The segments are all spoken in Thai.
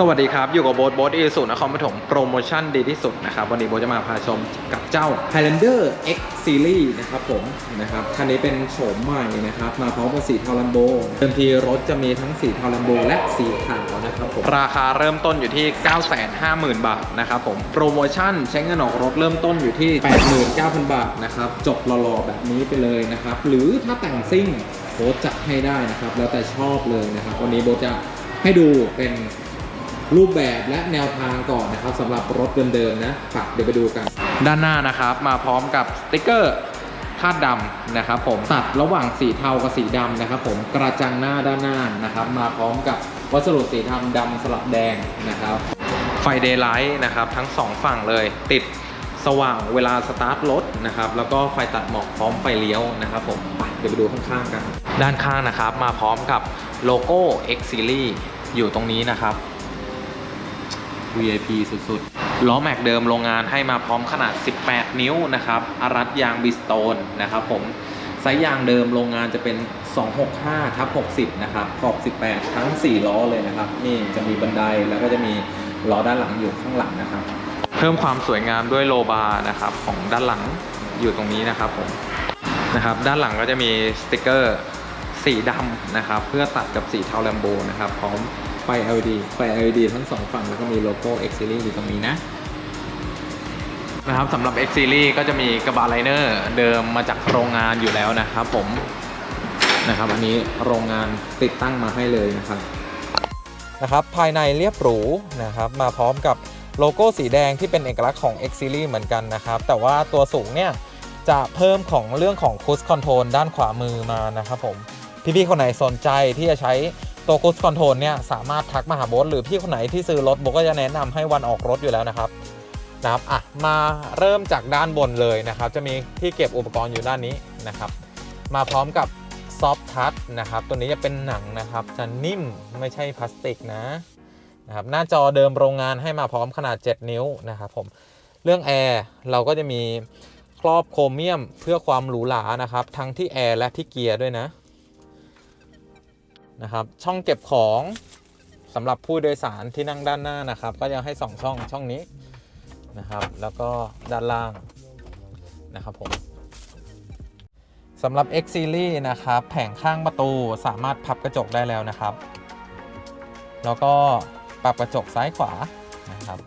สวัสดีครับ อยู่กับโบ๊ทโบ๊ทอีสุนครปฐมโปรโมชั่นดีที่สุดนะครับ วันนี้โบ๊ทจะมาพาชมกับเจ้า Highlander X Series นะครับผมนะครับคันนี้เป็นโฉมใหม่นะครับ มาพร้อมกับสีเทาลัมโบเดิมทีรถจะมีทั้งสีเทาลัมโบและสีขาวนะครับผมราคาเริ่มต้นอยู่ที่ 950,000 บาทนะครับผมโปรโมชั่นใช้เงินออกรถเริ่มต้นอยู่ที่ 89,000 บาทนะครับจบหล่อๆแบบนี้ไปเลยนะครับหรือถ้าแต่งซิ่งโบ๊ทจัดให้ได้นะครับแล้วแต่ชอบเลยนะครับวันนี้โบ๊ทจะให้ดูเป็น รูปแบบและแนวทางก่อนนะครับสำหรับรถเดิมๆนะฝากเดี๋ยวไปดูกัน ด้านหน้านะครับ มาพร้อมกับสติกเกอร์คาดดำนะครับผมตัดระหว่างสีเทากับสีดำนะครับ ผมกระจังหน้าด้านหน้านะครับ มาพร้อมกับวัสดุสีดำดำสลับแดงนะครับ ไฟเดย์ไลท์นะครับทั้งสองฝั่งเลยติดสว่างเวลาสตาร์ทรถนะครับ แล้วก็ไฟตัดหมอกพร้อมไฟเลี้ยวนะครับผมไปเดี๋ยวไปดูข้างๆกัน ด้านข้างนะครับ มาพร้อมกับโลโก้ X Series อยู่ตรงนี้นะครับ VIP สุดๆ ล้อแม็กเดิมโรงงานให้มาพร้อมขนาด 18 นิ้วนะครับอารัดยางบิสโตนนะครับผมไซส์ยางเดิมโรงงานจะเป็น 265ทับ60 นะครับขอบ 18 ทั้ง 4 ล้อเลยนะครับ นี่จะมีบันไดแล้วก็จะมีล้อด้านหลังอยู่ข้างหลังนะครับ เพิ่มความสวยงามด้วยโลบาร์นะครับของด้านหลังอยู่ตรงนี้นะครับผมนะครับด้านหลังก็จะมีสติกเกอร์ สีดำนะครับ เพื่อตัดกับสีเทาแลมโบนะครับ พร้อมไฟ LED ไฟ LED ทั้งสองฝั่งแล้วก็มีโลโก้ X Series อยู่ตรงนี้นะนะครับสำหรับ X Series ก็จะมีกระบะไลเนอร์เดิมมาจากโรงงานอยู่แล้วนะครับผมนะครับอันนี้โรงงานติดตั้งมาให้เลยนะครับนะครับ ภายในเรียบหรูนะครับ มาพร้อมกับโลโก้สีแดงที่เป็นเอกลักษณ์ของ X Series เหมือนกันนะครับ แต่ว่าตัวสูงเนี่ยจะเพิ่มของเรื่องของ Cruise Control ด้านขวามือมานะครับผม พี่ๆคนไหนสนใจที่จะใช้ตัว Cruise Control เนี่ยสามารถทักมาหาโบ๊ทหรือพี่คนไหนที่ซื้อรถโบ๊ทก็จะแนะนำให้วันออกรถอยู่แล้วนะครับนะครับอะมาเริ่มจากด้านบนเลยนะครับ จะมีที่เก็บอุปกรณ์อยู่ด้านนี้นะครับ มาพร้อมกับซอฟทัชนะครับ ตัวนี้จะเป็นหนังนะครับ จะนิ่มไม่ใช่พลาสติกนะนะครับหน้าจอเดิมโรงงานให้มาพร้อมขนาด 7 นิ้วนะครับผมเรื่องแอร์เราก็จะมีครอบโครเมียมเพื่อความหรูหรานะครับ ทั้งที่แอร์และที่เกียร์ด้วยนะ นะครับ ช่องเก็บของสำหรับผู้โดยสารที่นั่งด้านหน้านะครับ ก็ยังให้ 2 ช่องช่องนี้นะครับ แล้วก็ด้านล่างนะครับผมสำหรับ X Series นะครับ แผงข้างประตูสามารถพับกระจกได้แล้วนะครับ แล้วก็ปรับกระจกซ้ายขวานะครับ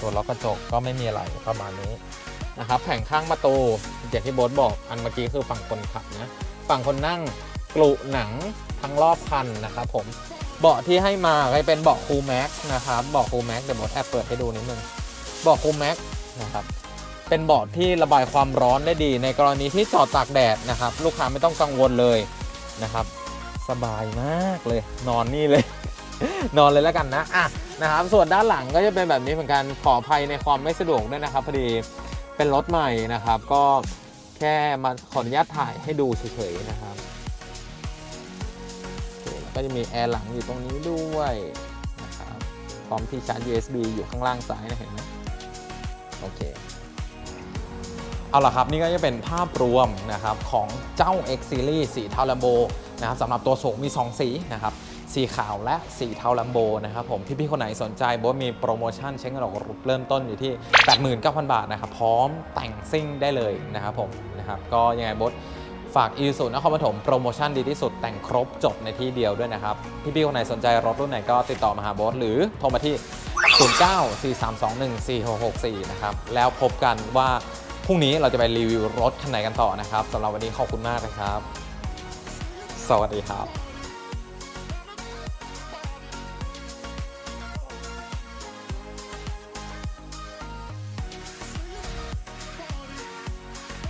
ตัวล็อกกระจกก็ไม่มีอะไรประมาณนี้นะครับ แผงข้างประตูอย่างที่โบ๊ทบอกอันเมื่อกี้คือฝั่งคนขับนะ ฝั่งคนนั่ง กลุหนังทั้งรอบคันนะครับผมเบาะที่ให้มาก็เป็นเบาะคูลแม็กนะครับเบาะคูลแม็กเดี๋ยวโบ๊ทแอบเปิดให้ดูนิดนึงเบาะคูลแม็กนะครับเป็นเบาะที่ระบายความร้อนได้ดี ในกรณีที่จอดตากแดดนะครับ ลูกค้าไม่ต้องกังวลเลยนะครับ สบายมากเลย นอนนี่เลย นอนเลยแล้วกันนะอะนะครับ ส่วนด้านหลังก็จะเป็นแบบนี้เหมือนกันขออภัยในความไม่สะดวกด้วยนะครับพอดีเป็นรถใหม่นะครับ ก็แค่มาขออนุญาตถ่ายให้ดูเฉยๆนะครับ ก็จะมีแอร์หลังอยู่ตรงนี้ด้วยนะครับพร้อมที่ชาร์จ USB อยู่ข้างล่างซ้ายนะเห็นไหมโอเคเอาล่ะครับนี่ก็จะเป็นภาพรวมนะครับของเจ้า X Series สีเทาลัมโบนะครับสำหรับตัวสูงมี 2 สีนะครับสีขาวและสีเทาลัมโบนะครับผมพี่ๆคนไหนสนใจโบทมีโปรโมชั่นใช้เงินออกเริ่มต้นอยู่ที่ 89,000 บาทนะครับพร้อมแต่งซิ่งได้เลยนะครับผมนะครับก็ยังไงบท ฝากอีซูนครปฐมโปรโมชั่นดีที่สุดแต่งครบจบในที่เดียวด้วยนะครับ พี่ๆคนไหนสนใจรถรุ่นไหนก็ติดต่อมาหาโบสหรือโทรมาที่ 0943214664 นะครับ แล้วพบกันว่าพรุ่งนี้เราจะไปรีวิวรถคันไหนกันต่อนะครับสำหรับวันนี้ขอบคุณมากนะครับ สวัสดีครับ